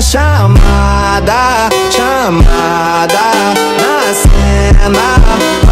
chamada, chamada na cena.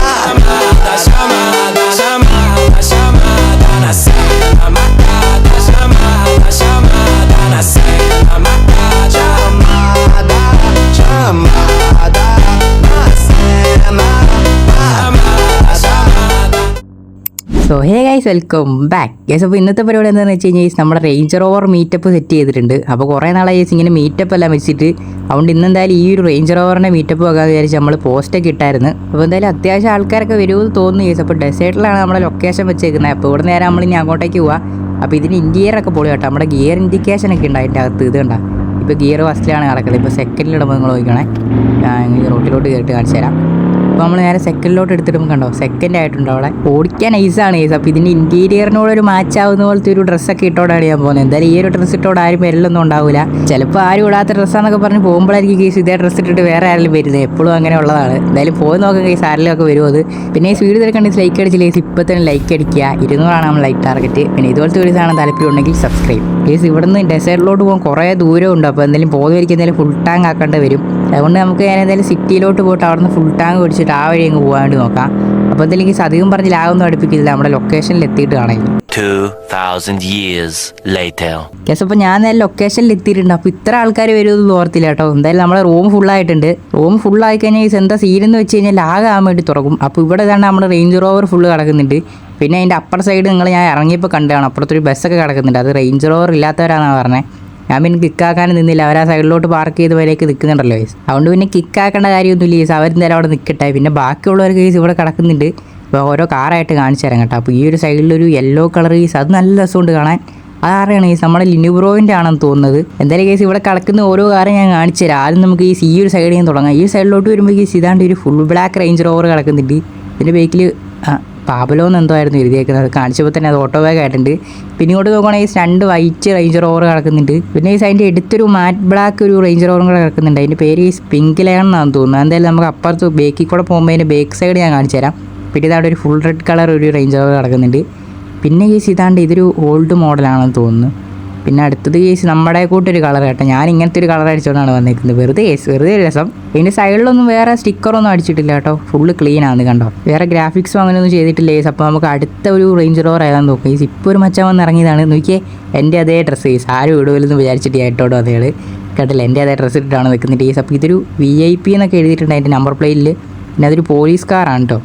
So hey guys welcome back guys അപ്പോൾ ഇന്നത്തെ പരിപാടി എന്താണെന്ന് വെച്ച് കഴിഞ്ഞാൽ നമ്മുടെ റേഞ്ചർ ഓവർ മീറ്റപ്പ് സെറ്റ് ചെയ്തിട്ടുണ്ട്. അപ്പോൾ കുറേ നാളായി ഗൈസ് ഇങ്ങനെ മീറ്റപ്പ് എല്ലാം വെച്ചിട്ട്. അതുകൊണ്ട് ഇന്ന് എന്തായാലും ഈ ഒരു റേഞ്ചർ ഓവറിന്റെ മീറ്റപ്പ് വെക്കാമെന്ന് വിചാരിച്ച് നമ്മൾ പോസ്റ്റൊക്കെ ഇട്ടായിരുന്നു. അപ്പോൾ എന്തായാലും അത്യാവശ്യം ആൾക്കാരൊക്കെ വരുമെന്ന് തോന്നുന്നു ഗൈസ് അപ്പോൾ ഡെസേർട്ടിലാണ് നമ്മുടെ ലൊക്കേഷൻ വെച്ചേക്കുന്നത്. അപ്പോൾ ഇവിടെ നേരെ നമ്മൾ ഇനി അങ്ങോട്ടേക്ക് പോവാം. അപ്പോൾ ഇതിന് ഇന്റീരിയർ ഒക്കെ പൊളി കേട്ടോ. നമ്മുടെ ഗിയർ ഇൻഡിക്കേഷൻ ഒക്കെ ഉണ്ട് അതിന്റെ അകത്ത്. ഇത് കണ്ടാ? ഇപ്പോൾ ഗിയർ ഫസ്റ്റിലാണ് കിടക്കുന്നത് ഇപ്പോൾ സെക്കൻഡിലിടുമ്പോൾ നിങ്ങൾ നോക്കണേ ഞാൻ റോട്ടിലോട്ട് കയറിയിട്ട് കാണിച്ചു തരാം. അപ്പോൾ നമ്മൾ നേരെ സെക്കൻഡിലോട്ട് എടുത്തിടുമ്പോൾ കണ്ടോ? സെക്കൻഡ് ആയിട്ടുണ്ട് അവിടെ ഓടിക്കാൻ ഐസാണ് ഐസ് അപ്പോൾ ഇതിന്റെ ഇന്റീരിയറിനോട് ഒരു മാച്ച് ആവുന്ന പോലത്തെ ഒരു ഡ്രസ്സൊക്കെ ഇട്ടോടാണ് ഞാൻ പോകുന്നത് എന്തായാലും ഈ ഒരു ഡ്രസ്സ് ഇട്ടോട് ആരും വരലൊന്നും ഉണ്ടാവില്ല ചിലപ്പോൾ ആരും ഇടാത്ത ഡ്രസ്സാന്നൊക്കെ പറഞ്ഞ് പോകുമ്പോഴായിരിക്കും കേസ് ഇതേ ഡ്രസ്സ് ഇട്ടിട്ട് വേറെ ആരെങ്കിലും വരുന്നത് എപ്പോഴും അങ്ങനെ ഉള്ളതാണ്. എന്തായാലും പോയി നോക്കാം കേസ് ആരെങ്കിലും ഒക്കെ വരുമോ അത്. പിന്നെ ഈ വീഡിയോ തിരക്കണ്ടെങ്കിൽ ലൈക്ക് അടിച്ച് ലേസ് ഇപ്പോൾ തന്നെ ലൈക്ക് അടിക്കുക. ഇരുന്നൂറാണ് നമ്മൾ ലൈക്ക് ടാർഗറ്റ് പിന്നെ ഇതുപോലത്തെ ഒരു സാധനം താല്പര്യം ഉണ്ടെങ്കിൽ സബ്സ്ക്രൈബ് കേസ് ഇവിടുന്ന് ഡെസേർട്ടിലോട്ട് പോകാൻ കുറേ ഉണ്ട് അപ്പോൾ എന്തെങ്കിലും പോകുന്നവർക്ക് എന്തെങ്കിലും ഫുൾ ടാങ്ക് ആക്കേണ്ടി വരും. അതുകൊണ്ട് നമുക്ക് ഞാൻ എന്തായാലും സിറ്റിയിലോട്ട് പോയിട്ട് അവിടുന്ന് ഫുൾ ടാങ്ക് പിടിച്ചിട്ട് ആ വഴി അങ്ങ് പോകാണ്ട് നോക്കാം. അപ്പോൾ എന്തെങ്കിലും സതികം അധികം പറഞ്ഞ് ലാഗൊന്നും അടുപ്പിക്കില്ല. നമ്മുടെ ലൊക്കേഷനിൽ എത്തിയിട്ട് കാണാം 2,000 years later. കേസ് അപ്പോൾ ഞാൻ നേരെ ലൊക്കേഷനിൽ എത്തിയിട്ടുണ്ട്. അപ്പോൾ ഇത്ര ആൾക്കാർ വരുമെന്ന് ഓർത്തില്ല കേട്ടോ. എന്തായാലും നമ്മുടെ റൂം ഫുൾ ആയിട്ടുണ്ട് റൂം ഫുൾ ആയി കഴിഞ്ഞാൽ ഈ എന്താ സീനെന്ന് വെച്ച് കഴിഞ്ഞാൽ ലാഗ് ആകാൻ വേണ്ടി തുറക്കും അപ്പോൾ ഇവിടെ തന്നെ നമ്മുടെ റേഞ്ച് റോവർ ഫുള്ള് കിടക്കുന്നുണ്ട്. പിന്നെ അതിന്റെ അപ്പർ സൈഡ് നിങ്ങൾ ഞാൻ ഇറങ്ങിയപ്പോൾ കണ്ടതാണ്. അപ്പുറത്തൊരു ബസ്സൊക്കെ കിടക്കുന്നുണ്ട്. അത് റേഞ്ച് റോവർ ഇല്ലാത്തവരാണെന്നാണ് പറഞ്ഞത് ഞാൻ പിന്നെ കിക്കാക്കാനും നിന്നില്ല. അവർ ആ സൈഡിലോട്ട് പാർക്ക് ചെയ്ത് വരേക്ക് നിൽക്കുന്നുണ്ടല്ലോ കേസ് അതുകൊണ്ട് പിന്നെ കിക്കാക്കേണ്ട കാര്യമൊന്നുമില്ല കേസ് അവരെന്തായാലും അവിടെ നിൽക്കട്ടെ പിന്നെ ബാക്കിയുള്ളവർ കേസ് ഇവിടെ കിടക്കുന്നുണ്ട്. ഇപ്പോൾ ഓരോ കാറായിട്ട് കാണിച്ചു തരാം കേട്ടോ. അപ്പോൾ ഈ ഒരു സൈഡിലൊരു യെല്ലോ കളർ കേസ് അത് നല്ല രസമുണ്ട് കാണാൻ. അതാരാണ് കേസ് നമ്മുടെ ലിനുബ്രോവിന്റെ ആണെന്ന് തോന്നുന്നത്. എന്തായാലും കേസ് ഇവിടെ കിടക്കുന്ന ഓരോ കാറും ഞാൻ കാണിച്ചു തരാം. ആദ്യം നമുക്ക് ഈ ഈ ഒരു സൈഡിൽ നിന്ന് തുടങ്ങാം. ഈ സൈഡിലോട്ട് വരുമ്പോൾ കേസ് ഇതാണ്ട് ഒരു ഫുൾ ബ്ലാക്ക് റേഞ്ച് റോവർ കിടക്കുന്നുണ്ട്. ഇതിന്റെ ബേക്കിൽ പാബലോ എന്ന് എന്തോ ആയിരുന്നു എഴുതിയേക്കുന്നത്. കാണിച്ചപ്പോൾ തന്നെ അത് ഓട്ടോ ബാഗ് ആയിട്ടുണ്ട്. പിന്നെ ഇങ്ങോട്ട് നോക്കുകയാണെങ്കിൽ രണ്ട് വൈറ്റ് റേഞ്ചർ ഓവർ കിടക്കുന്നുണ്ട്. പിന്നെ ഈ അതിന്റെ എടുത്തൊരു മാറ്റ് ബ്ലാക്ക് ഒരു റേഞ്ചർ ഓവറും കൂടെ കിടക്കുന്നുണ്ട്. അതിന്റെ പേര് ഈ പിങ്ക് ലയൺ എന്നാണ് തോന്നുന്നത്. എന്തായാലും നമുക്ക് അപ്പുറത്ത് ബേക്കിൽ കൂടെ പോകുമ്പോൾ അതിന്റെ ബേക്ക് സൈഡ് ഞാൻ കാണിച്ചു തരാം. പിന്നെ ഇതവിടെ ഒരു ഫുൾ റെഡ് കളർ ഒരു റേഞ്ചർ ഓവർ കിടക്കുന്നുണ്ട്. പിന്നെ ഈ ഇതാണ്ട് ഇതൊരു ഓൾഡ് മോഡലാണെന്ന് തോന്നുന്നു. പിന്നെ അടുത്തത് കേസ് നമ്മുടെ കൂട്ടൊരു കളർ കേട്ടോ. ഞാൻ ഇങ്ങനത്തെ ഒരു കളർ അടിച്ചുകൊണ്ടാണ് വന്നിരിക്കുന്നത്. വെറുതെ കേസ് വെറുതെ ഒരു രസം. ഇതിന്റെ സൈഡിലൊന്നും വേറെ സ്റ്റിക്കറൊന്നും അടിച്ചിട്ടില്ല കേട്ടോ. ഫുള്ള് ക്ലീൻ ആണ് കണ്ടോ. വേറെ ഗ്രാഫിക്സും അങ്ങനെയൊന്നും ചെയ്തിട്ടില്ല കേസ് അപ്പോൾ നമുക്ക് അടുത്ത ഒരു റേഞ്ച് റോവർ ഏതാന്ന് നോക്കാം. കേസ് ഇപ്പോൾ ഒരു മച്ചാൻ വന്ന് ഇറങ്ങിയതാണ്. നോക്കിയേ എന്റെ അതേ ഡ്രസ്സ് കേസ് ആരും ഇടുമല്ലെന്ന് വിചാരിച്ചിട്ട് ആയിട്ടോടോ അതേൾ കേട്ടില്ല? എന്റെ അതേ ഡ്രസ്സ് ഇട്ടിട്ടാണ് നിൽക്കുന്നത് കേസ് അപ്പോൾ ഇതൊരു വി ഐ പി എന്നൊക്കെ എഴുതിയിട്ടുണ്ട് അതിന്റെ നമ്പർ പ്ലേറ്റിൽ പിന്നെ അതൊരു പോലീസ് കാറാണ് കേട്ടോ.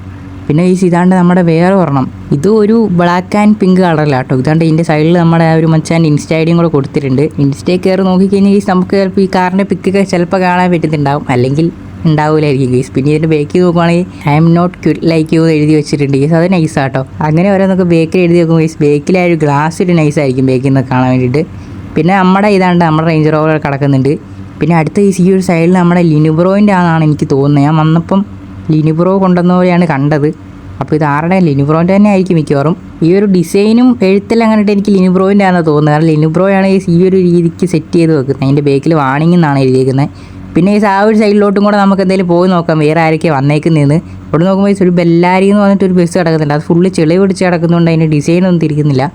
പിന്നെ ഈ ഇതാണ്ട് നമ്മുടെ വേറെ ഒരെണ്ണം. ഇത് ഒരു ബ്ലാക്ക് ആൻഡ് പിങ്ക് കളറിലാണ് കേട്ടോ ഇതാണ്ട് ഇതിന്റെ സൈഡിൽ നമ്മുടെ ആ ഒരു മച്ചാൻ ഇൻസ്റ്റ ഐഡിയും കൂടെ കൊടുത്തിട്ടുണ്ട്. ഇൻസ്റ്റയിൽ കയറി നോക്കിക്കഴിഞ്ഞാൽ ഈ നമുക്ക് ചിലപ്പോൾ ഈ കാറിന്റെ പിക്കൊക്കെ ചിലപ്പോൾ കാണാൻ പറ്റുന്നുണ്ടാവും. അല്ലെങ്കിൽ ഉണ്ടാവില്ലായിരിക്കും ഗീസ് പിന്നെ ഇതിന്റെ ബേക്കിൽ നോക്കുവാണെങ്കിൽ I'm not cute like you എന്ന് എഴുതി വെച്ചിട്ടുണ്ട് ഗീസ് അത് നൈസ് ആട്ടോ. അങ്ങനെ ഓരോന്നൊക്കെ ബേക്കിൽ എഴുതി വെക്കും ഗീസ് ബേക്കിലെ ഒരു ഗ്ലാസ് ഒരു നൈസായിരിക്കും ബേക്കിൽ നിന്ന് കാണാൻ വേണ്ടിയിട്ട്. പിന്നെ നമ്മുടെ ഇതാണ്ട് നമ്മുടെ റേഞ്ച് റോവർ കിടക്കുന്നുണ്ട്. പിന്നെ അടുത്ത ഈ ഒരു സൈഡിൽ നമ്മുടെ ലിനുബ്രോയിന്റെ ആണെന്നാണ് എനിക്ക് തോന്നുന്നത്. ഞാൻ വന്നപ്പം ലിനുബ്രോ കൊണ്ടുവന്നവരെയാണ് കണ്ടത്. അപ്പോൾ ഇത് ആരുടെ? ലിനുബ്രോന്റെ തന്നെ ആയിരിക്കും മിക്കവാറും. ഈ ഒരു ഡിസൈനും എഴുത്തെല്ലാം കണ്ടിട്ട് എനിക്ക് ലിനുബ്രോയിന്റെ ആണെന്ന് തോന്നുന്നത്. കാരണം ലിനുബ്രോയാണ് ഈ ഒരു രീതിക്ക് സെറ്റ് ചെയ്ത് വെക്കുന്നത്. അതിന്റെ ബേക്കിൽ വാണിംഗ് എന്നാണ് എഴുതിയിരിക്കുന്നത് പിന്നെ ഈ ആ ഒരു സൈഡിലോട്ടും കൂടെ നമുക്ക് എന്തെങ്കിലും പോയി നോക്കാം. വേറെ ആരൊക്കെ വന്നേക്കുന്നതെന്ന്. ഇവിടെ നോക്കുമ്പോൾ ഒരു ബെല്ലാരി എന്ന് പറഞ്ഞിട്ട് ഒരു ബസ് കിടക്കുന്നുണ്ട്. അത് ഫുള്ള് ചെളി പിടിച്ച് കിടക്കുന്നതുകൊണ്ട് അതിന്റെ ഡിസൈൻ ഒന്നും തിരിക്കുന്നില്ല.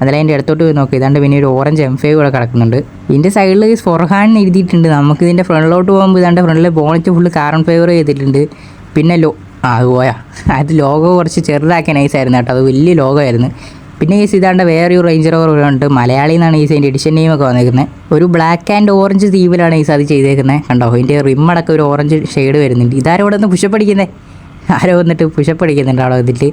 അതിൽ അതിന്റെ അടുത്തോട്ട് പോയി നോക്കി. ഇതാണ്ട് പിന്നെ ഒരു ഓറഞ്ച് എം ഫൈവ് കൂടെ കിടക്കുന്നുണ്ട്. ഇതിന്റെ സൈഡിൽ ഫൊർഹാൻ എഴുതിയിട്ടുണ്ട്. നമുക്ക് ഇതിന്റെ ഫ്രണ്ടിലോട്ട് പോകുമ്പോൾ ഇതാണ്ട് ഫ്രണ്ടിലെ ബോണറ്റ് ഫുള്ള് കാർബൺ ഫൈവർ ചെയ്തിട്ടുണ്ട്. പിന്നെ ലോ ആ പോയാ. അത് ലോഗോ കുറച്ച് ചെറുതാക്കിയ നൈസായിരുന്നു കേട്ടോ. അത് വലിയ ലോഗോ ആയിരുന്നു പിന്നെ ഈ ഇതാണ്ട് വേറൊരു റേഞ്ച് ഓവർ ഉണ്ട്. മലയാളി എന്നാണ് ഈ അതിന്റെ എഡിഷൻ നെയിം ഒക്കെ വന്നേക്കുന്നത് ഒരു ബ്ലാക്ക് ആൻഡ് ഓറഞ്ച് തീവിലാണ് ഈ അത് ചെയ്തേക്കുന്നത് കണ്ടോ? ഇതിന്റെ റിമ്മടക്കം ഒരു ഓറഞ്ച് ഷെയ്ഡ് വരുന്നുണ്ട്. ഇതാരോടൊന്ന് പുഷപ്പടിക്കുന്നത് ആരോ വന്നിട്ട് പുഷപ്പ് അടിക്കുന്നുണ്ട് അവിടെ ഇതിൽ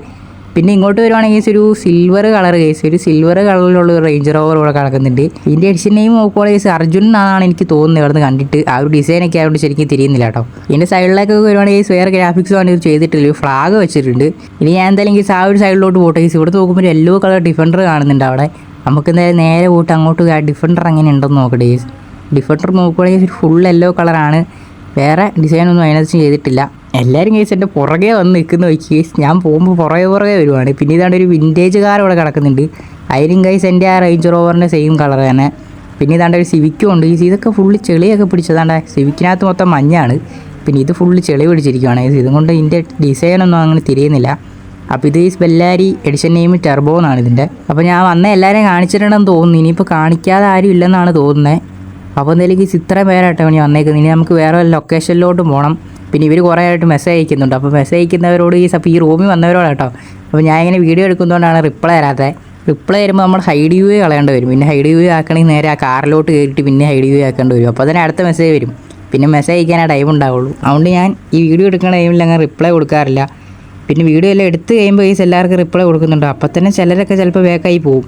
പിന്നെ ഇങ്ങോട്ട് വരുവാണെങ്കിൽ ഒരു സിൽവർ കളർ കേസ് ഒരു സിൽവർ കളറിലുള്ള ഒരു റേഞ്ചർ ഓവർ ഇവിടെ കിടക്കുന്നുണ്ട്. ഇതിന്റെ എഡിഷൻ നെയിം നോക്കുവാണെങ്കിൽ അർജുൻ എന്നാണ് എനിക്ക് തോന്നുന്നത് ഇവിടെ നിന്ന് കണ്ടിട്ട്. ആ ഒരു ഡിസൈനൊക്കെ ആയതുകൊണ്ട് ശരിക്കും തിരിയുന്നില്ല കേട്ടോ. ഇതിന്റെ സൈഡിലേക്ക് വരുവാണെങ്കിൽ വേറെ ഗ്രാഫിക്സ് ആണ് ചെയ്തിട്ടില്ല ഫ്ലാഗ് വെച്ചിട്ടുണ്ട്. ഇനി ഞാൻ എന്തായാലും കേസ് ആ ഒരു സൈഡിലോട്ട് പോട്ടെ കേസ് ഇവിടെ നോക്കുമ്പോൾ യെല്ലോ കളർ ഡിഫൻഡർ കാണുന്നുണ്ട് അവിടെ. നമുക്ക് എന്തായാലും നേരെ പോയിട്ട് അങ്ങോട്ട് ആ ഡിഫൻഡർ അങ്ങനെ ഉണ്ടെന്ന് നോക്കട്ടെ കേസ് ഡിഫൻഡർ നോക്കുവാണെങ്കിൽ ഫുൾ യെല്ലോ കളറാണ് വേറെ ഡിസൈനൊന്നും അതിനകത്ത് ചെയ്തിട്ടില്ല. എല്ലാവരും കേസ് എന്റെ പുറകെ വന്ന് നിൽക്കുന്ന വെച്ച് ഞാൻ പോകുമ്പോൾ പുറകെ പുറകെ വരുവാണ്. പിന്നെ ഇതാണ് ഒരു വിന്റേജ് കാർ ഇവിടെ കിടക്കുന്നുണ്ട്. അതിലും കൈസ് എന്റെ ആ റേഞ്ച് റോവറിന്റെ സെയിം കളർ തന്നെ. പിന്നെ ഇതാണ്ട് ഒരു സിവിക്കും ഉണ്ട് ഈ ഇതൊക്കെ ഫുള്ള് ചെളിയൊക്കെ പിടിച്ചതാണ്ട്. സിവിക്കിനകത്ത് മൊത്തം മഞ്ഞാണ്. പിന്നെ ഇത് ഫുള്ള് ചെളി പിടിച്ചിരിക്കുകയാണ് ഇതും കൊണ്ട് ഇതിന്റെ ഡിസൈനൊന്നും അങ്ങനെ തിരിയുന്നില്ല. അപ്പോൾ ഇത് ഈ ബെല്ലാരി എഡിഷൻ നെയിം ടെർബോ എന്നാണ് ഇതിന്റെ. അപ്പോൾ ഞാൻ വന്ന എല്ലാവരെയും കാണിച്ചിട്ടുണ്ടെന്ന് തോന്നുന്നു. ഇനിയിപ്പോൾ കാണിക്കാതെ ആരും ഇല്ലെന്നാണ് തോന്നുന്നത് അപ്പോൾ എന്തായാലും ഇത്രയും പേരായിട്ടാണ് ഇനി വന്നേക്കുന്നത്. ഇനി നമുക്ക് വേറെ ലൊക്കേഷനിലോട്ട് പോകണം പിന്നെ ഇവർ കുറേ ആയിട്ട് മെസ്സേജ് അയക്കുന്നുണ്ട്. അപ്പോൾ മെസ്സേജ് അയക്കുന്നവരോട് ഈ ഈ റൂമിൽ വന്നവരോടാട്ടോ അപ്പോൾ ഞാൻ ഇങ്ങനെ വീഡിയോ എടുക്കുന്നതുകൊണ്ടാണ് റിപ്ലൈ തരാത്തത് റിപ്ലൈ വരുമ്പോൾ നമ്മൾ ഹൈഡ് യു കളയേണ്ടി വരും. പിന്നെ ഹൈഡ് യു ആക്കണമെങ്കിൽ നേരെ ആ കാറിലോട്ട് കയറിയിട്ട് പിന്നെ ഹൈഡ് യു ആക്കേണ്ടി വരും. അപ്പോൾ തന്നെ അടുത്ത മെസ്സേജ് വരും. പിന്നെ മെസ്സേജ് അയക്കാനേ ടൈം ഉണ്ടാവുള്ളൂ. അതുകൊണ്ട് ഞാൻ ഈ വീഡിയോ എടുക്കുന്ന ടൈമിൽ അങ്ങനെ റിപ്ലൈ കൊടുക്കാറില്ല. പിന്നെ വീഡിയോ എല്ലാം എടുത്ത് കഴിയുമ്പോൾ ഈ എല്ലാവർക്കും റിപ്ലൈ കൊടുക്കുന്നുണ്ട്. അപ്പോൾ തന്നെ ചിലരൊക്കെ ചിലപ്പോൾ വേക്കായി പോകും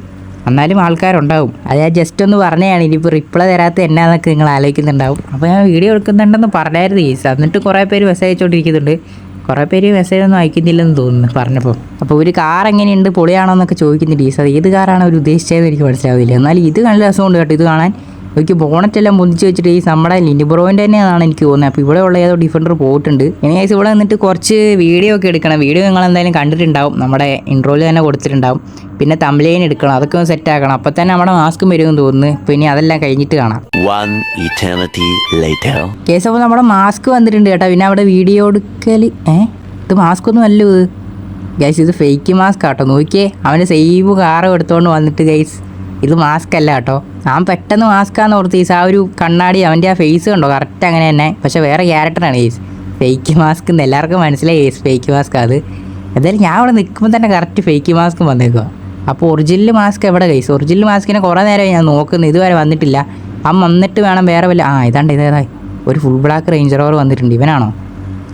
എന്നാലും ആൾക്കാരുണ്ടാവും. അത് ഞാൻ ജസ്റ്റ് ഒന്ന് പറഞ്ഞതാണ്. ഇനിയിപ്പോൾ റിപ്ലൈ തരാത്ത എന്നാന്നൊക്കെ നിങ്ങൾ ആലോചിക്കുന്നുണ്ടാവും. അപ്പോൾ ഞാൻ വീഡിയോ എടുക്കുന്നുണ്ടെന്ന് പറഞ്ഞായിരുന്നു ഈസ് എന്നിട്ട് കുറേ പേര് മെസ്സേജ് അയച്ചുകൊണ്ടിരിക്കുന്നുണ്ട് കുറേ പേര് മെസ്സേജ് ഒന്നും അയക്കുന്നില്ലെന്ന് തോന്നുന്നു പറഞ്ഞപ്പോൾ അപ്പോൾ ഒരു കാർ എങ്ങനെയുണ്ട്? പൊളിയാണോ എന്നൊക്കെ ചോദിക്കുന്നുണ്ട് ഈസ് അത് ഏത് കാറാണ് അവർ ഉദ്ദേശിച്ചതെന്ന് എനിക്ക് മനസ്സിലാവില്ല എന്നാലും ഇത് നല്ല രസമുണ്ട് കേട്ടോ ഇത് കാണാൻ. എനിക്ക് ബോണറ്റ് എല്ലാം പൊന്തിച്ച് വെച്ചിട്ട് ഈ നമ്മുടെ ലിനിബ്രോയിന്റെ തന്നെയാണ് എനിക്ക് തോന്നുന്നത്. അപ്പോൾ ഇവിടെ ഉള്ള ഏതോ ഡിഫൻഡർ പോയിട്ടുണ്ട്. ഇനി ഐസ് ഇവിടെ നിന്നിട്ട് കുറച്ച് വീഡിയോ ഒക്കെ എടുക്കണം. വീഡിയോ നിങ്ങൾ എന്തായാലും കണ്ടിട്ടുണ്ടാവും. നമ്മുടെ ഇൻട്രോയിൽ തന്നെ കൊടുത്തിട്ടുണ്ടാവും. പിന്നെ തമിലേൻ എടുക്കണം. അതൊക്കെ ഒന്ന് സെറ്റ് ആക്കണം. അപ്പോൾ തന്നെ നമ്മുടെ മാസ്കും വരുമെന്ന് തോന്നുന്നു. അപ്പോൾ ഇനി അതെല്ലാം കഴിഞ്ഞിട്ട് കാണാം. കേസ് അപ്പോൾ നമ്മുടെ മാസ്ക് വന്നിട്ടുണ്ട് കേട്ടോ. പിന്നെ അവിടെ വീഡിയോ എടുക്കൽ ഏ? ഇത് മാസ്ക് ഒന്നും അല്ല ഇത്? ഗൈസ് ഇത് ഫേക്ക് മാസ്ക് ആട്ടോ. നോക്കിയേ. അവന് സെയിം കാറും എടുത്തുകൊണ്ട് വന്നിട്ട് ഗൈസ് ഇത് മാസ്ക് അല്ല കേട്ടോ. ഞാൻ പെട്ടെന്ന് മാസ്കാന്ന് ഓർത്ത് ഈസ് ആ ഒരു കണ്ണാടി അവന്റെ ആ ഫേസ് കണ്ടോ? കറക്റ്റ് അങ്ങനെ തന്നെ. പക്ഷെ വേറെ ക്യാരക്ടറാണ് ഈസ് ഫേക്ക് മാസ്ക് എന്ന് എല്ലാവർക്കും മനസ്സിലായി ഈസ് ഫേക്ക് മാസ്ക് അത്. എന്തായാലും ഞാൻ അവിടെ നിൽക്കുമ്പോൾ തന്നെ കറക്റ്റ് ഫേക്ക് മാസ്ക് വന്നേക്കുക അപ്പോൾ ഒറിജിനൽ മാസ്ക് എവിടെ കൈസ് ഒറിജിനൽ മാസ്കിനെ കുറേ നേരം ഞാൻ നോക്കുന്നു. ഇതുവരെ വന്നിട്ടില്ല. ആ വന്നിട്ട് വേണം വേറെ വല്ല ആ ഇതാണ്ട് ഇതേതായി ഒരു ഫുൾ ബ്ലാക്ക് റേഞ്ചർ ഓവർ വന്നിട്ടുണ്ട്. ഇവനാണോ?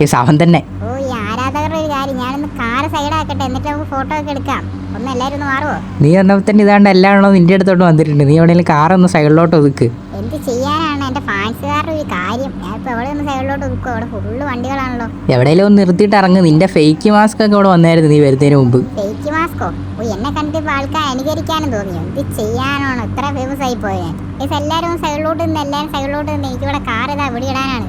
യെസ് അവൻ തന്നെ. ഓ ഈ ആരാധകരുടെ ഒരു കാര്യം. ഞാനൊന്ന് കാറ് സൈഡാക്കട്ടെ എന്നിട്ട് നമുക്ക് ഫോട്ടോ ഒക്കെ എടുക്കാം. നീ വന്നപ്പോൾ തന്നെ ഇതാണ്ട് എല്ലാണോ നിന്റെ അടുത്തോട്ട് വന്നിട്ടുണ്ട്. നീ എവിടെയെങ്കിലും കാറൊന്ന് സൈഡിലോട്ട് ഒതുക്ക്. എന്ത് ചെയ്യാനാണ് എന്റെ ഫാൻസുകാരുടെ ഒരു കാര്യം? ഞാൻ ഇപ്പോൾ എവിടെ ഒന്ന് സൈഡിലോട്ട് ഒതുക്കും അവിടെ ഫുള്ള് വണ്ടികളാണല്ലോ. എവിടെയെങ്കിലും ഒന്ന് നിർത്തിയിട്ട് ഇറങ്ങ്. നിന്റെ ഫേക്ക് മാസ്ക് ഒക്കെ ഇവിടെ വന്നായിരുന്നു നീ വരുന്നതിന് മുമ്പ്. ഫേക്ക് മാസ്കോ ഓ? എന്നെ കണ്ടിട്ട് ആൾക്കാർ അനുകരിക്കാനും തോന്നി. എന്ത് ചെയ്യാനാണ്? ഇത്ര ഫേമസ് ആയി പോയത് എല്ലാരും സൈഡിലോട്ട് നിന്ന് എല്ലാരും സൈഡിലോട്ട് നിന്ന്. എനിക്കിവിടെ കാർ ഇതാ ഇവിടെ ഇടാനാണ്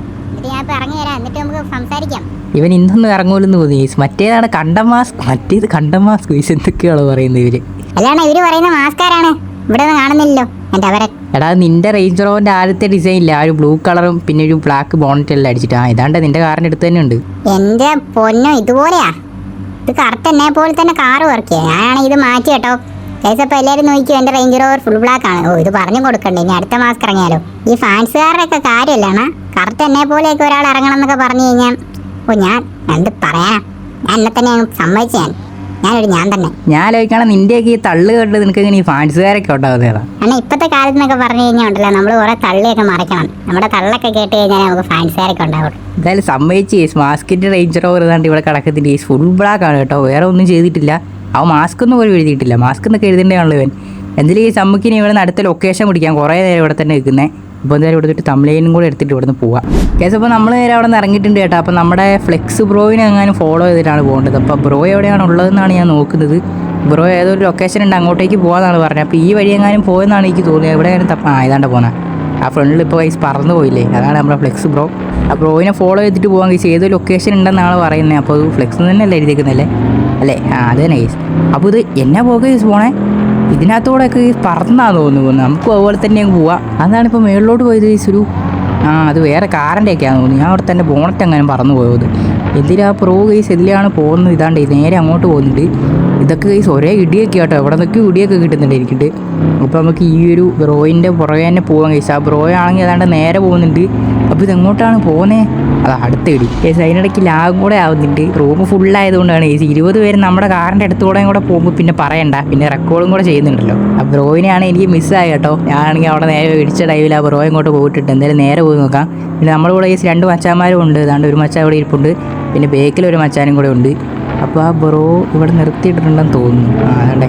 ഇവൻ ഇന്നൊന്നും ഇറങ്ങൂലെന്ന് തോന്നി. മറ്റേതാണ് കണ്ടം മാസ്ക്? മറ്റേത് കണ്ടം മാസ്ക്? ഗൈസ് എന്തൊക്കെയാണോ പറയുന്നത് ഇവർ? അല്ലാണ്ട് ഇവർ പറയുന്ന മാസ്കാരാണ്. ഇവിടെ കാണുന്നില്ലല്ലോ. എടാ നിന്റെ റേഞ്ച് റോവിന്റെ ആദ്യത്തെ ഡിസൈൻ ഇല്ല? ആ ഒരു ബ്ലൂ കളറും പിന്നെ ഒരു ബ്ലാക്ക് ബോണറ്റ് എല്ലാം അടിച്ചിട്ട്. ആ ഇതാണ്ട് നിന്റെ കാറിന്റെ അടുത്ത് തന്നെ ഉണ്ട്. എന്റെ പൊന്നോ ഇതുപോലെയാ? ഇത് കറക്റ്റ് എന്നെ പോലെ തന്നെ കാറ് വർക്ക് ചെയ്യാം. ഞാനാണ് ഇത് മാറ്റി കേട്ടോ ഗൈസ് അപ്പോൾ എല്ലാവരും നോക്കിയോ? എന്റെ റേഞ്ച് റോവർ ഫുൾ ബ്ലാക്ക് ആണ്. ഓ ഇത് പറഞ്ഞു കൊടുക്കണ്ടേ. ഇനി അടുത്ത മാസ്ക് ഇറങ്ങിയാലോ? ഈ ഫാൻസുകാരുടെ ഒക്കെ കാര്യമല്ലാണ് കറക്റ്റ് എന്നെ പോലെയൊക്കെ ഒരാൾ ഇറങ്ങണം എന്നൊക്കെ പറഞ്ഞു കഴിഞ്ഞാൽ ഓ ഞാൻ എന്ത് പറയാനാ? ഞാൻ എന്നെ തന്നെ സമ്മതിച്ചു ഞാൻ. ഞാനൊരു ഞാൻ തന്നെ. ഞാൻ ആലോചിക്കണം നിന്റെയൊക്കെ ഈ തള്ളു കണ്ട് നിനക്ക് ഇങ്ങനെ ഈ ഫാൻസുകാരൊക്കെ ഉണ്ടാവുന്നതാ അണ്ണാ ഇപ്പോഴത്തെ കാലത്ത് എന്നൊക്കെ പറഞ്ഞു കഴിഞ്ഞാൽ ഉണ്ടല്ലോ നമ്മൾ കുറേ തള്ളിയൊക്കെ മറക്കണം. നമ്മുടെ തള്ളൊക്കെ കേട്ട് കഴിഞ്ഞാൽ നമുക്ക് ഫാൻസുകാരൊക്കെ ഉണ്ടാവും എന്തായാലും സമ്മതിച്ച് മാസ്കിന്റെ ഓവർ ഏതാണ്ട് ഇവിടെ കിടക്കത്തിന്റെ ഈ ഫുൾ ബ്ലാക്ക് ആണ് കേട്ടോ. വേറെ ഒന്നും ചെയ്തിട്ടില്ല. അവൻ മാസ്ക് ഒന്നും പോലും എഴുതിയിട്ടില്ല. മാസ്ക് എന്നൊക്കെ എഴുതിണ്ടാണല്ലോ ഇവൻ. എന്തായാലും ഈ സമ്മുക്കിന് ഇവിടെ നിന്ന് അടുത്ത ലൊക്കേഷൻ പിടിക്കാൻ? കുറേ നേരം ഇവിടെ തന്നെ നിൽക്കുന്നത് ഇപ്പോൾ എന്തായാലും ഇവിടുത്തെ തമിഴനും കൂടെ എടുത്തിട്ട് ഇവിടെ നിന്ന് പോവാം. കേസ് അപ്പോൾ നമ്മൾ നേരെ അവിടെ നിന്ന് ഇറങ്ങിയിട്ടുണ്ട് കേട്ടോ. അപ്പോൾ നമ്മുടെ ഫ്ലെക്സ് ബ്രോയിനെ എങ്ങാനും ഫോളോ ചെയ്തിട്ടാണ് പോകേണ്ടത്. അപ്പോൾ ബ്രോ എവിടെയാണ് ഉള്ളതെന്നാണ് ഞാൻ നോക്കുന്നത്. ബ്രോ ഏതൊരു ലൊക്കേഷൻ ഉണ്ട് അങ്ങോട്ടേക്ക് പോകാമെന്നാണ് പറഞ്ഞത്. അപ്പോൾ ഈ വഴി എങ്ങാനും പോയെന്നാണ് എനിക്ക് തോന്നിയത്. എവിടെയാണ് തപ്പ ആ പോകുന്നത് ആ ഫ്രണ്ടിൽ ഇപ്പോൾ കൈസ് പറന്നു പോയില്ലേ? അതാണ് നമ്മുടെ ഫ്ലെക്സ് ബ്രോ. ആ ബ്രോയിനെ ഫോളോ ചെയ്തിട്ട് പോകാൻ കൈസ് ഏതൊരു ലൊക്കേഷൻ ഉണ്ടെന്നാണ് പറയുന്നത്. അപ്പോൾ ഫ്ലെക്സ് തന്നെയല്ലേ എഴുതിയിരിക്കുന്നല്ലേ അല്ലേ? ആ അത് തന്നെ. കേസ് അപ്പോൾ ഇത് എന്നാ പോക കേസ് പോണേ ഇതിനകത്തൂടെ ഒക്കെ പറന്നാന്ന് തോന്നുന്നു. നമുക്ക് അതുപോലെ തന്നെ അങ്ങ് പോവാം. അതാണ് ഇപ്പോൾ മേളിലോട്ട് പോയത് കൈസ് ഒരു ആ അത് വേറെ കാറിന്റെ ഒക്കെയാണ് തോന്നുന്നു. ഞാൻ അവിടെ തന്നെ ബോണറ്റ് അങ്ങനെ പറന്നു പോയത്. എന്തിനാ പ്രോ കൈസ് ഇതിലാണ് പോകുന്നത്? ഇതാണ്ട് നേരെ അങ്ങോട്ട് പോകുന്നുണ്ട്. ഇതൊക്കെ കൈസ് ഒരേ ഇടിയൊക്കെ ആട്ടോ. എവിടെ നിന്നൊക്കെ ഇടിയൊക്കെ കിട്ടുന്നുണ്ട് എനിക്കിട്ട് അപ്പോൾ നമുക്ക് ഈ ഒരു ബ്രോയിന്റെ പുറകെ തന്നെ പോകാൻ കൈസ് ആ ബ്രോ ആണെങ്കിൽ ഏതാണ്ട് നേരെ പോകുന്നുണ്ട്. അപ്പോൾ ഇത് എങ്ങോട്ടാണ് പോകുന്നത് അത് അടുത്ത ഇടി കേസ് അതിനിടയ്ക്ക് ലാഗും കൂടെ ആവുന്നുണ്ട്. റൂം ഫുൾ ഫുള്ളായതുകൊണ്ടാണ് സി ഇരുപത് പേര് നമ്മുടെ കാറിന്റെ അടുത്തൂടെയും കൂടെ പോകുമ്പോൾ പിന്നെ പറയണ്ട. പിന്നെ റെക്കോർഡും കൂടെ ചെയ്യുന്നുണ്ടല്ലോ. ആ ബ്രോയിനെയാണ് എനിക്ക് മിസ്സായി കേട്ടോ. ഞാനാണെങ്കിൽ അവിടെ നേരെ ഇടിച്ച ടൈമിൽ ആ ബ്രോ ഇങ്ങോട്ട് പോയിട്ടുണ്ട് എന്തായാലും നേരെ പോയി നോക്കാം. പിന്നെ നമ്മുടെ കൂടെ കേസ് രണ്ട് മച്ചാന്മാരും ഉണ്ട്. ഏതാണ്ട് ഒരു മച്ചാൻ ഇവിടെ ഇരിപ്പുണ്ട്. പിന്നെ ബേക്കിൽ ഒരു മച്ചാനും കൂടെ ഉണ്ട്. അപ്പോൾ ആ ബ്രോ ഇവിടെ നിർത്തിയിട്ടിട്ടുണ്ടെന്ന് തോന്നുന്നു. അതെ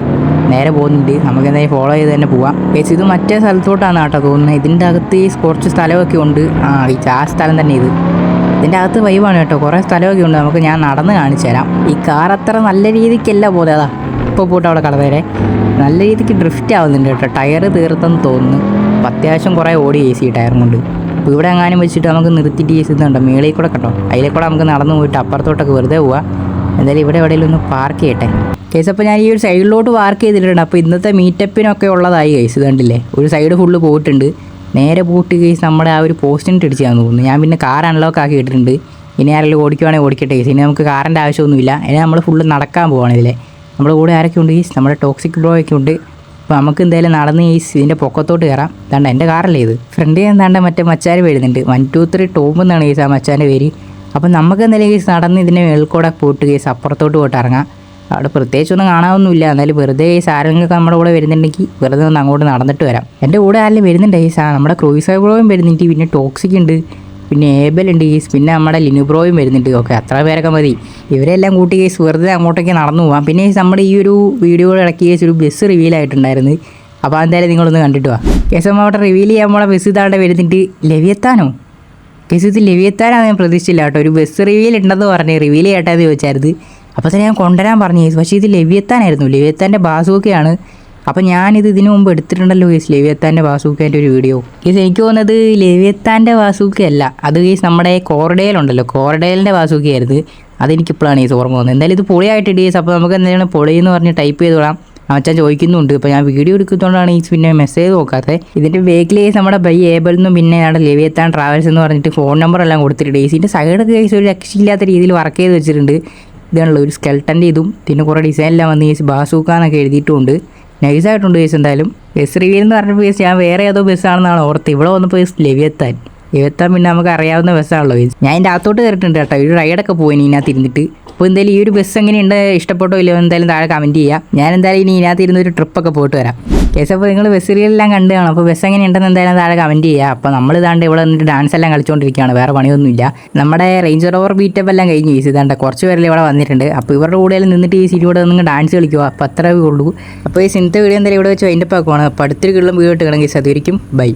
നേരെ പോകുന്നുണ്ട്. നമുക്ക് എന്തായാലും ഫോളോ ചെയ്ത് തന്നെ പോവാം. കേസ് ഇത് മറ്റേ സ്ഥലത്തോട്ടാണ് കേട്ടോ തോന്നുന്നത്. ഇതിന്റെ അകത്ത് കുറച്ച് സ്ഥലമൊക്കെ ഉണ്ട്. ആ ഈ ആ സ്ഥലം തന്നെ ഇത്. ഇതിന്റെ അകത്ത് വൈവാണ് കേട്ടോ. കുറേ സ്ഥലമൊക്കെ ഉണ്ട്. നമുക്ക് ഞാൻ നടന്ന് കാണിച്ചു തരാം. ഈ കാർ അത്ര നല്ല രീതിക്കല്ല പോലെ അതാ ഇപ്പോൾ പോട്ട് അവിടെ കടന്നേരെ നല്ല രീതിക്ക് ഡ്രിഫ്റ്റ് ആവുന്നുണ്ട് കേട്ടോ. ടയർ തീർത്തെന്ന് തോന്നുന്നു. അപ്പം അത്യാവശ്യം കുറേ ഓടി എ സി ടയറും കൊണ്ട് അപ്പോൾ ഇവിടെ എങ്ങാനും വെച്ചിട്ട് നമുക്ക് നിർത്തിയിട്ട് ഈ സിദ്ധുണ്ടോ മേളിൽ കൂടെ കേട്ടോ. അതിലെ കൂടെ നമുക്ക് നടന്നു പോയിട്ട് അപ്പുറത്തോട്ടൊക്കെ വെറുതെ പോവാം. എന്തായാലും ഇവിടെ എവിടെയെങ്കിലും ഒന്ന് പാർക്ക് ചെയ്യട്ടെ. കേസ് അപ്പോൾ ഞാൻ ഈ ഒരു സൈഡിലോട്ട് പാർക്ക് ചെയ്തിട്ടുണ്ട്. അപ്പോൾ ഇന്നത്തെ മീറ്റപ്പിനൊക്കെ ഉള്ളതായി കേസ് കണ്ടില്ലേ ഒരു സൈഡ് ഫുള്ള് പോയിട്ടുണ്ട്. നേരെ പോയിട്ട് കേസ് നമ്മുടെ ആ ഒരു പോസ്റ്റിനിട്ട് ഇടിച്ചാന്ന് തോന്നുന്നു. ഞാൻ പിന്നെ കാർ അൺലോക്ക് ആക്കി ഇട്ടിട്ടുണ്ട്. ഇനി ആരെങ്കിലും ഓടിക്കുവാണെങ്കിൽ ഓടിക്കട്ടെ കേസ്. ഇനി നമുക്ക് കാറിന്റെ ആവശ്യമൊന്നുമില്ല. ഇനി നമ്മൾ ഫുള്ള് നടക്കാൻ പോവാണ് ഇതിലെ. നമ്മുടെ കൂടെ ആരൊക്കെ ഉണ്ട് കേസ്? നമ്മുടെ ടോക്സിക് ബ്രോ ഒക്കെ ഉണ്ട്. അപ്പോൾ നമുക്ക് എന്തായാലും നടന്ന് ഈ ഇതിന്റെ പൊക്കത്തോട്ട് കയറാം അതാണ്ട് എന്റെ കാറല്ലേ ഇത്? ഫ്രണ്ടിൽ എന്താണ്ട് മറ്റേ മച്ചാർ വരുന്നുണ്ട് വൺ ടു ത്രീ ടോപ്പ് എന്നാണ് കേസ് ആ മച്ചാന്റെ പേര്. അപ്പം നമുക്ക് എന്തായാലും കേസ് നടന്ന് ഇതിന്റെ മേൾക്കൂടെ പോയിട്ട് കേസ് അപ്പുറത്തോട്ട് പോയിട്ട് ഇറങ്ങാം. അവിടെ പ്രത്യേകിച്ചൊന്നും കാണാനൊന്നുമില്ല എന്നാലും വെറുതെ ഈ സാരങ്ങളൊക്കെ നമ്മുടെ കൂടെ വരുന്നുണ്ടെങ്കിൽ വെറുതെ ഒന്ന് അങ്ങോട്ട് നടന്നിട്ട് വരാം. എന്റെ കൂടെ ആരെങ്കിലും വരുന്നുണ്ട് ഈ സാ നമ്മുടെ ക്രൂയിസ് ബ്രോയും വരുന്നുണ്ട്. പിന്നെ ടോക്സിക് ഉണ്ട്. പിന്നെ ഏബൽ ഉണ്ട്. കേസ് പിന്നെ നമ്മുടെ ലിനുബ്രോയും വരുന്നുണ്ട്. ഓക്കെ അത്ര പേരൊക്കെ മതി. ഇവരെല്ലാം കൂട്ടി കേസ് വെറുതെ അങ്ങോട്ടേക്ക് നടന്നു പോവാം. പിന്നെ നമ്മുടെ ഈ ഒരു വീഡിയോ ഇടയ്ക്ക് കേസ് ഒരു ബസ് റിവീൽ ആയിട്ടുണ്ടായിരുന്നു. അപ്പോൾ എന്തായാലും നിങ്ങളൊന്ന് കണ്ടിട്ട് വാ. നമ്മൾ അവിടെ റിവീൽ ചെയ്യാൻ ബസ് ഇതാണ്ട് വരുന്നുണ്ട്. ലവ്യത്താനോ? കേസ് ഇത് ലവ്യത്താനാണ് ഞാൻ പ്രതീക്ഷിച്ചില്ല കേട്ടോ. ഒരു ബസ് റിവീൽ ഉണ്ടെന്ന് പറഞ്ഞ് റിവീൽ ചെയ്യട്ടെന്ന് ചോദിച്ചായിരുന്നു. അപ്പോൾ തന്നെ ഞാൻ കൊണ്ടുവരാൻ പറഞ്ഞു കേസ് പക്ഷേ ഇത് ലവ്യത്താനായിരുന്നു. ലവ്യത്താന്റെ ബാസൂക്കയാണ് അപ്പോൾ ഞാനിത് ഇതിനു മുമ്പ് എടുത്തിട്ടുണ്ടല്ലോ കേസ് ലെവിയത്താന്റെ ബാസുക്കേന്റെ ഒരു വീഡിയോ. കേസ് എനിക്ക് തോന്നുന്നത് ലെവിയത്താന്റെ ബാസൂക്കയല്ല അത് കേസ് നമ്മുടെ കോറഡേലുണ്ടല്ലോ കോറഡേലിന്റെ ബാസൂക്കയായിരുന്നു അതെനിക്കിപ്പോഴാണ് കേസ് ഓർമ്മ വന്നത്. എന്തായാലും ഇത് പൊളിയായിട്ട് കേസ് അപ്പോൾ നമുക്ക് എന്തെങ്കിലും പൊളി എന്ന് പറഞ്ഞ് ടൈപ്പ് ചെയ്ത് വിടാം. അച്ഛൻ ചോദിക്കുന്നുണ്ട്. ഇപ്പോൾ ഞാൻ വീഡിയോ എടുക്കുന്നതുകൊണ്ടാണ് ഈ പിന്നെ മെസ്സേജ് നോക്കാത്തത് ഇതിന്റെ ബേക്കിൽ നമ്മുടെ ബൈ ഏബിൾ പിന്നെ നമ്മുടെ ലെവിയത്താൻ ട്രാവൽസ് എന്ന് പറഞ്ഞിട്ട് ഫോൺ നമ്പർ എല്ലാം കൊടുത്തിട്ടുണ്ട്. ഏസിന്റെ സൈഡൊക്കെ ഒരു രക്ഷയില്ലാത്ത രീതിയിൽ വർക്ക് ചെയ്ത് വെച്ചിട്ടുണ്ട്. ഇതാണല്ലോ ഒരു സ്കെൽട്ടന്റെ ഇതും. പിന്നെ കുറേ ഡിസൈനെല്ലാം വന്ന് കേസ് ബാസൂക്കാന്നൊക്കെ എഴുതിയിട്ടുണ്ട്. നൈസായിട്ടുണ്ട് കേസ് എന്തായാലും. ബസ് റിവ്യൂ എന്ന് പറഞ്ഞപ്പോൾ കേസ് ഞാൻ വേറെ ഏതോ ബസ്സാണെന്നാണ് ഓർത്ത് ഇവിടെ വന്നപ്പോൾ കേസ് ലെവിയെത്താൻ. ലെവിയെത്താൻ പിന്നെ നമുക്ക് അറിയാവുന്ന ബസ്സാണല്ലോ ഞാൻ എന്റെ അകത്തോട്ട് കയറിയിട്ടുണ്ട് കേട്ടോ. ഒരു റൈഡൊക്കെ പോയി ഇതിനകത്ത് ഇരുന്നിട്ട്. അപ്പോൾ എന്തായാലും ഈ ഒരു ബസ് എങ്ങനെയുണ്ട്? ഇഷ്ടപ്പെട്ടോ ഇല്ലയോ എന്തായാലും താഴെ കമന്റ് ചെയ്യാം. ഞാൻ എന്തായാലും ഇനി ഇതിനകത്ത് ഇരുന്ന് ഒരു ട്രിപ്പൊക്കെ പോയിട്ട് വരാം. കേസ് അപ്പോൾ നിങ്ങൾ ബസ് റീലെല്ലാം കണ്ടു കാണും. അപ്പോൾ ബസ് എങ്ങനെയുണ്ടെന്ന് എന്തായാലും താഴെ കമന്റ് ചെയ്യുക അപ്പോൾ നമ്മൾ ഇതാണ്ട് ഇവിടെ നിന്നിട്ട് ഡാൻസ് എല്ലാം കളിച്ചുകൊണ്ടിരിക്കുകയാണ് വേറെ പണിയൊന്നുമില്ല. നമ്മുടെ റേഞ്ചർ ഓവർ ബീറ്റപ്പ് എല്ലാം കഴിഞ്ഞ് കേസ് ഇതാണ്ട് കുറച്ച് പേരിൽ ഇവിടെ വന്നിട്ടുണ്ട്. അപ്പോൾ ഇവരുടെ കൂടെ നിന്നിട്ട് ഈ സിറ്റിയോടെ നിങ്ങൾ ഡാൻസ് കളിക്കുക അപ്പോൾ അത്രേ ഉള്ളൂ. അപ്പോൾ ഈ സിനത്തെ വീഡിയോ എന്തായാലും ഇവിടെ വെച്ച് അതിന്റെ പാക്കുവാണ് അപ്പോൾ അടുത്തൊരു കിള്ളം വീഡിയോ ഇട്ട് അതുവരിക്കും ബൈ